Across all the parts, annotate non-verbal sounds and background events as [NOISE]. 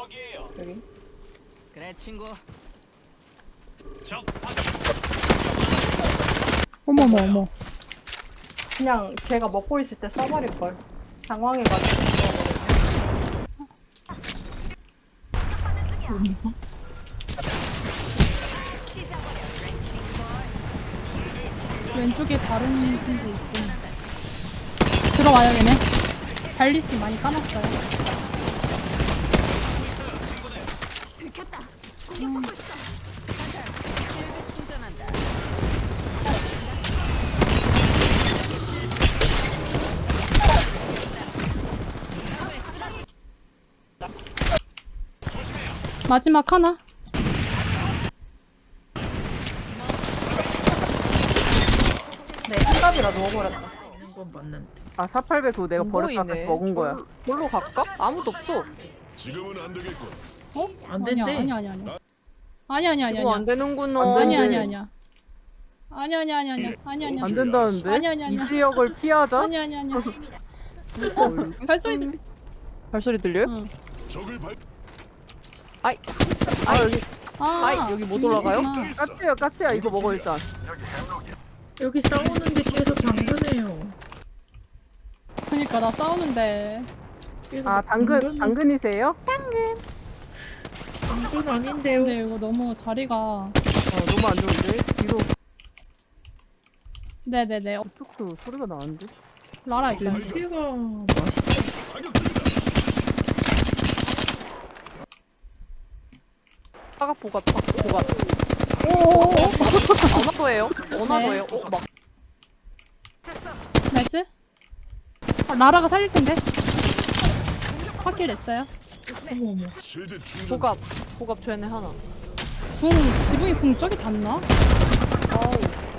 여기. 그래 친구. 어머머 어머. 그냥 걔가 먹고 있을 때 써버릴 걸. 당황해가지고. 왼쪽에 다른 팀도 있고. 들어와요 얘네. 발리스틱 많이 까놨어요. 마지막 하나. 네, 한 갑이라. 있는 건 맞는데. 아 480 그거 내가 안 버렸다 보이네. 다시 먹은 거야. 뭘로 갈까? 아무도 없어. 지금은 안 되겠군. 어? 안 된대. 아니야 아니야 아니야. 아니야 아니야 아니야. 이거 안 되는구나. 안 아니야 되는데. 아니야 아니야. 아니야 아니야 아니야 아니야. 아니야 아니야. 안 된다는데? 아니, 아니, 아니야. 이 지역을 피하자. 아니야 아니야 [LAUGHS] 아니야. 어, 발소리 들. 발소리 들려요? 응. 적을 발 아 여기 아, 아이, 여기 못 올라가요? 까치야 까치야 이거 먹어 일단. 여기 싸우는데 계속 당근해요. 그니까 나 싸우는데. 계속 아 당근 당근이세요? 당근 아닌데요. 근데 이거 너무 자리가. 어 너무 안 좋은데 뒤로 네네네. 어, 툭툭 소리가 나는데. 라라 있다. 렌트가 맛있어. 사격 중이다. 사각 보갑 사- 보갑. 오오오. 어나도예요? 어나도예요? 네. 어, 막 나이스. 아, 라라가 살릴 텐데. 확킬 냈어요. 어머 어머. 보갑 보갑 쟤네 하나. 궁 지붕이 궁 저기 닿나? 아우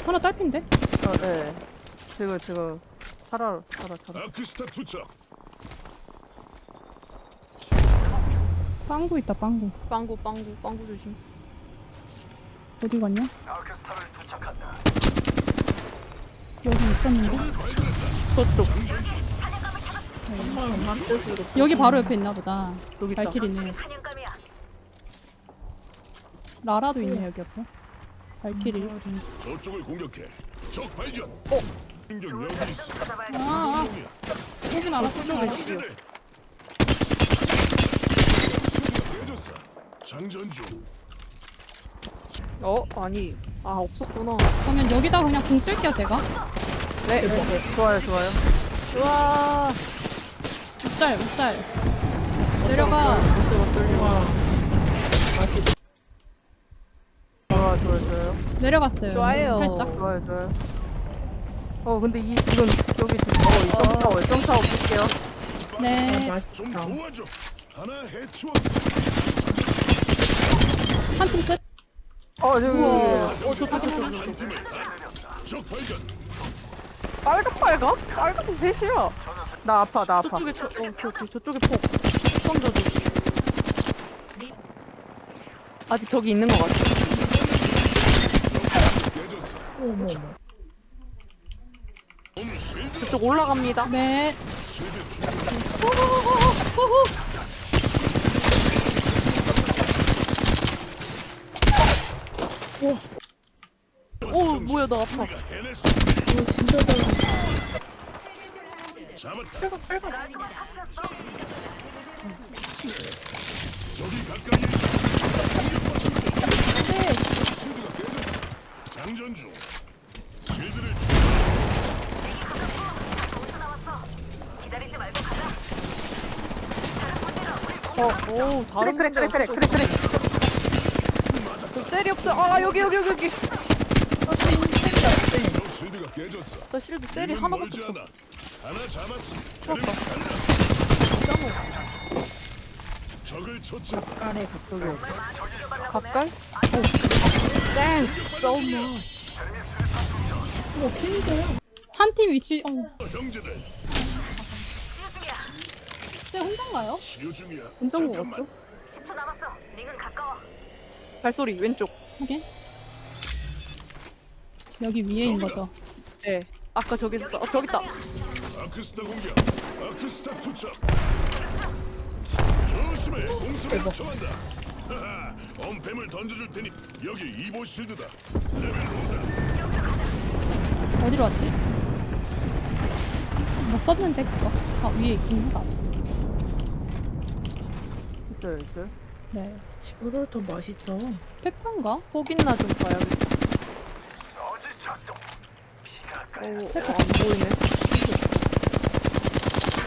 하나 딸핀데? 어 네. 지금 지금 살아 살아 살아. 아크스타 투척. 빵구 있다 빵구. 빵구 빵구 빵구 조심. 어디 갔냐? 여기 있었는데? 저쪽 정말. 여기 바로 옆에 있나 보다. 여기 있다. 발키리는. 라라도 있네 여기 옆에. 발키리. 저쪽을 공격해. 적 발견. 공격 여기 있어. 아, 아. 쏘지 마라 쏘지 마라. 실드들. 깨졌어. 장전 중. 어 아니 아 없었구나. 그러면 여기다 그냥 궁 쓸게요 제가. 네. 네, 좋아요 좋아요. 우와. 웃잘 웃잘. 내려가. 좋아요 좋아요. 내려갔어요. 좋아요. 살짝. 좋아요 좋아요. 어 근데 이 지금 여기 지금 어 점타워 점타워 볼게요. 아, 네. 좀 맛있다. 도와줘. 하나 해치워. 한팀 끝. 어 여기, 우와. 여기. 어 저쪽 저쪽 한 팀을 적 발견. 빨갛 빨갛? 빨갛이 셋이야. 나 아파 나 아파. 저쪽에 저, 어, 저, 저, 저쪽에 폭. 던져줘. 아직 저기 있는 것 같아. 어머. 저쪽 올라갑니다. 네. 오 뭐야 나 아파. 진짜 잘. 실드가 깨졌어. 장전 중. 실드를 어, 오 다른 그래 그래 그래 그래 그래 그래. 저 셀이 없어. 아 여기 여기 여기 여기. 너 실드가 깨졌어. 나 실드 셀이 하나밖에 멀지 없어. 않아. 하나 잡았어. 잡았다. 그러면 간다. 적을 처치했다. 깔에 갑자기. 갑갈? 오. 댄스 so much. 어머 킬이죠. 한팀 위치. 어. 형제들 쟤 혼자인가요? 치료 중이야. 거 잠깐만. 같죠? 발소리 왼쪽. 오케이. 여기 위에인 거죠. 네. 아까 저기 있었어. 어, 저기 있다. 아크스타 공격. 아크스타 투척. 조심해. 공습을 요청한다. 하하, 엄폐물 던져줄 테니 여기 이보 실드다. 레벨 높다. 어디로 왔지? 뭐 썼는데 그거? 아 위에 있긴 하다 아직. 있어요 있어요. 네. 집으로 더 맛있다. 페퍼인가? 혹이나 좀 봐야겠다. 오, 어, 안 보이네.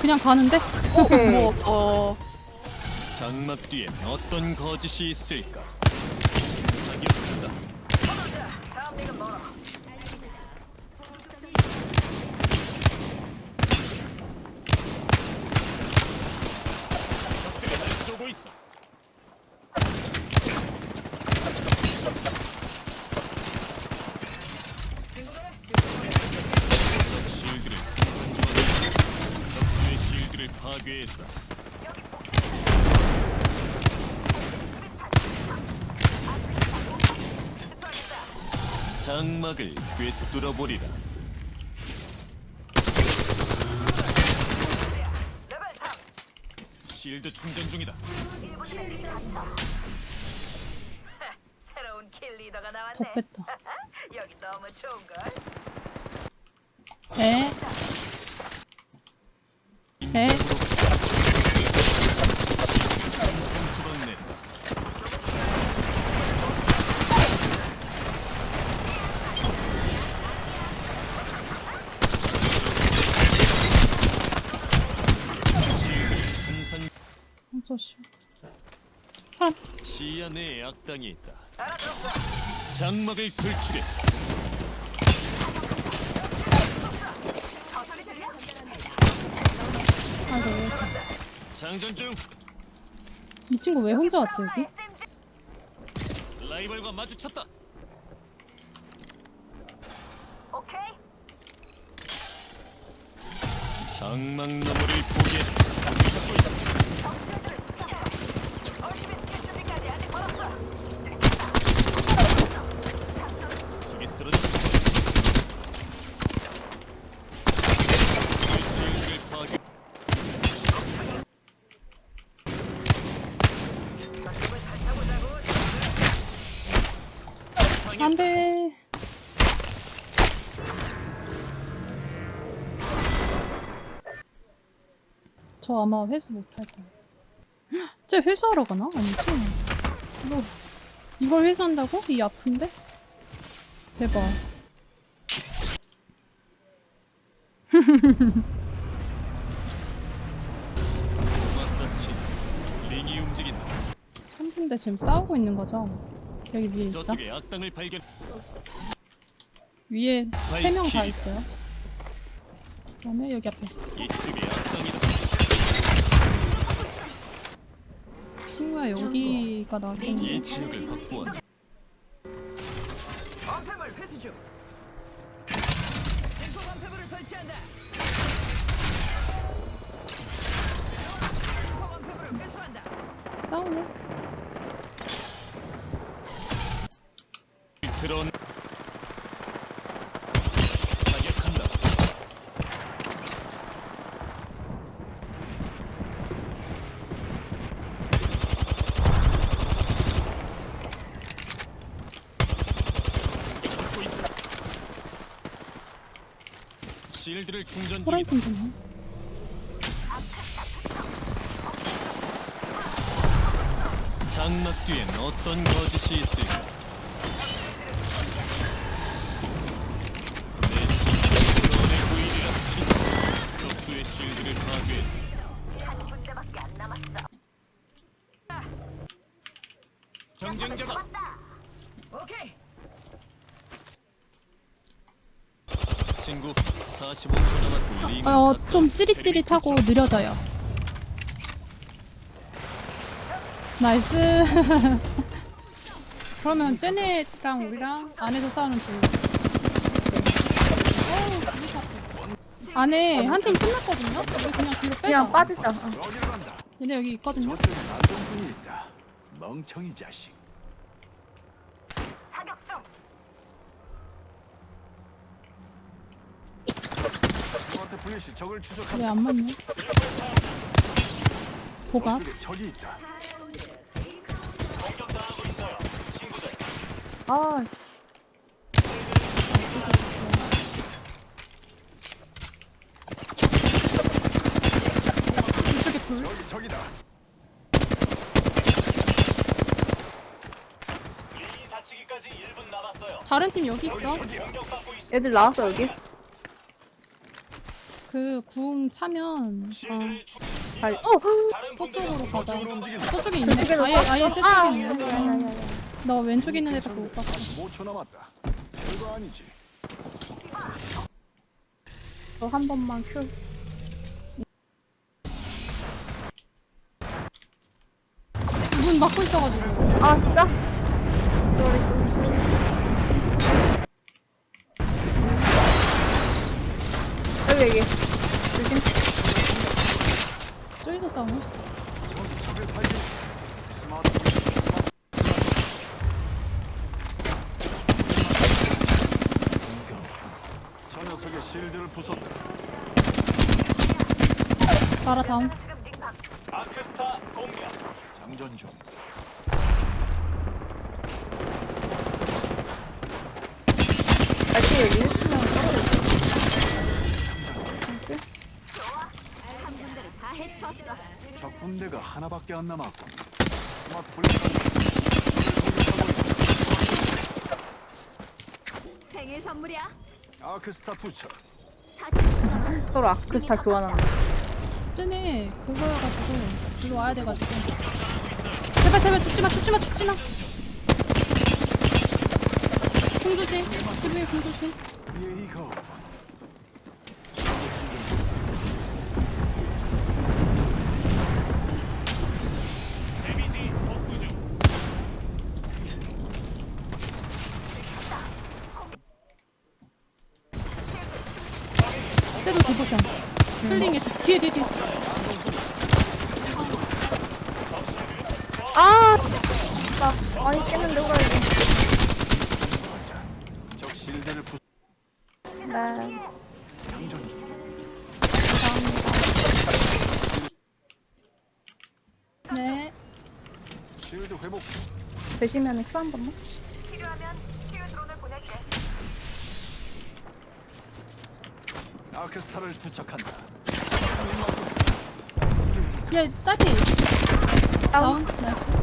그냥 가는데? 오케이. 뭐, 어, 장막 뒤엔 어떤 거짓이 있을까? 사격한다. 적들이 날 쏘고 있어. 장막을 꿰뚫어 보리라. 실드 충전 중이다. 새로운 킬 리더가 나왔네. 더 뺐다. [LAUGHS] 여기 너무 좋은 걸? 에? 에? 주방내 실드를 생산 저씨. 사람, 시야 내에 악당이 있다. 장막을 들추게. 아이고. 장전 중. 이 친구 왜 혼자 왔지, 여기? 라이벌과 마주쳤다. 오케이? 장막 너머를 보게. 찾고 있어. 얼핏 뛸 준비까지 아직 멀었어. 저기 쓰러졌다. 실드를 파괴. 안 돼. 저 아마 회수 못할. 헉, 쟤 회수하러 가나? 아니지? 이거, 이걸 회수한다고? 이 아픈데? 대박. 한 군데 지금 싸우고 있는 거죠? 여기 위에 있어? 저쪽에 악당을 발견. 위에 세 명 다. 있어요. 그다음에 여기 앞에 이쪽에 악당이다. 친구야 여기가 이 나겠네. 지역을 확보한다. 엄폐물 회수 중. 증폭 엄폐물을 설치한다. 회수한다. 싸우네. 드론. 사격한다. 있어. 실드를 충전 호랑이 중이다. 장막 뒤엔 어떤 거짓이 있을까? 한 군데밖에 안 남았어. 경쟁자다. 오케이. 친구 45초 남았고 링. 어, 좀 찌릿찌릿하고 느려져요. 나이스. [LAUGHS] 그러면 쟤네랑 우리랑 안에서 싸우는 중. 어우, 안에 한 팀 끝났거든요? 우리 그냥 뒤로 빼자. 그냥 빠지자. 어. 여기로 간다. 얘네 여기 있거든요? 저쪽에 있다. 멍청이 자식. 사격 중. 스마트 플래시 적을 추적한다. 왜안 맞냐? 보갑. 적이 있다. 아, 이쪽에 둘. 여기 적이다. 다른 팀 여기 있어. 애들 나왔어, 여기. 그 궁 차면 발, 어! 저쪽으로 가자. 저쪽에 있네. 아예 아예 저쪽에 있네. 너 왼쪽에 있는 애밖에 못 봤어. 5초 남았다. 별거 아니지. 저한 번만 큐. 문 막고 있어가지고. 아, 진짜? 쏘리, 쏘리, 여기, 여기. 조심. 저기서. 스마트폰. 저 녀석의 실드를 부쉈다. 나라 다음. 장전 중. 다시 여기 1층으로 적 군대가 하나밖에 안 남았고. 생일 선물이야. 아크스타 투척. 40초 남았어. 서로 아크스타 교환한다. 쟤네 그거여가지고 일로 와야 돼가지고. 제발 제발 죽지마 죽지마 죽지마. 궁 조심. 지붕에 궁 조심. 예이거. 데미지 복구 중. 쟤도 디보션. 슬링에 뒤에 뒤에 뒤에. 아! 나 많이 깼는데, 오라이고. 적 실드를 부쉈. 네. 네. 실드 회복. 되시면 큐 한 번만. 아크스타를 투척한다. 얘 딸피. 다운. 나이스.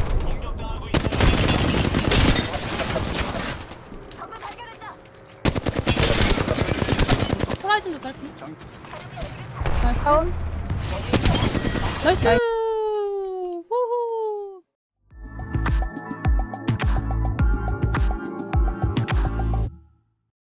호라이즌도 딸피. 장- 나이스. 나이스.